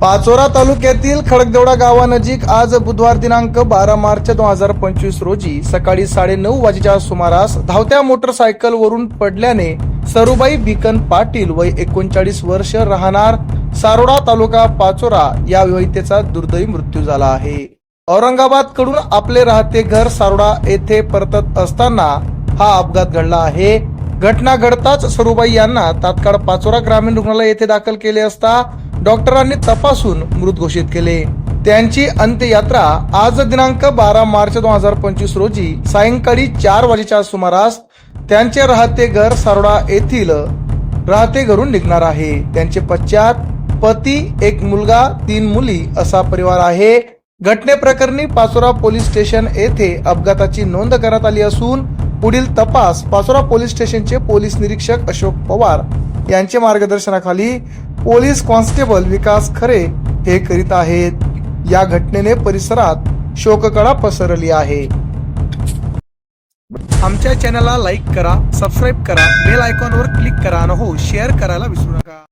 पाचोरा तालुक्यातील खडकदेवडा गावानजीक आज बुधवार दिनांक बारा मार्च दोन हजार पंचवीस रोजी सकाळी साडेनऊ वाजेच्या सुमारास धावत्या मोटरसायकलवरून पडल्याने सरुबाई बिकन पाटील वय एकोणचाळीस वर्ष राहणार सारोडा तालुका पाचोरा या विवाहितेचा दुर्दैवी मृत्यू झाला आहे. औरंगाबादकडून आपले राहते घर सारोडा येथे परतत असताना हा अपघात घडला आहे. घटना घडताच सरुबाई यांना तात्काळ पाचोरा ग्रामीण रुग्णालय येथे दाखल केले असता डॉक्टरांनी तपासून मृत घोषित केले. त्यांची अंत्ययात्रा आज दिनांक बारा मार्च दोन हजार पंचवीस रोजी सायंकाळी चार वाजेच्या सुमारास त्यांचे राहते घर सारोडा येथील राहते घरून निघणार आहे. त्यांचे पश्चात पती एक मुलगा तीन मुली असा परिवार आहे. घटनेप्रकरणी पाचोरा पोलीस स्टेशन येथे अपघाताची नोंद करण्यात आली असून पुढील तपास पाचोरा पोलीस स्टेशनचे पोलीस निरीक्षक अशोक पवार यांच्या मार्गदर्शनाखाली पोलीस कॉन्स्टेबल विकास खरे हे करीत आहेत. या घटनेने परिसरात शोककळा पसरली आहे. आमच्या चॅनलला लाईक करा सबस्क्राईब करा बेल आयकॉनवर क्लिक करा आणि हो शेअर करायला विसरू नका.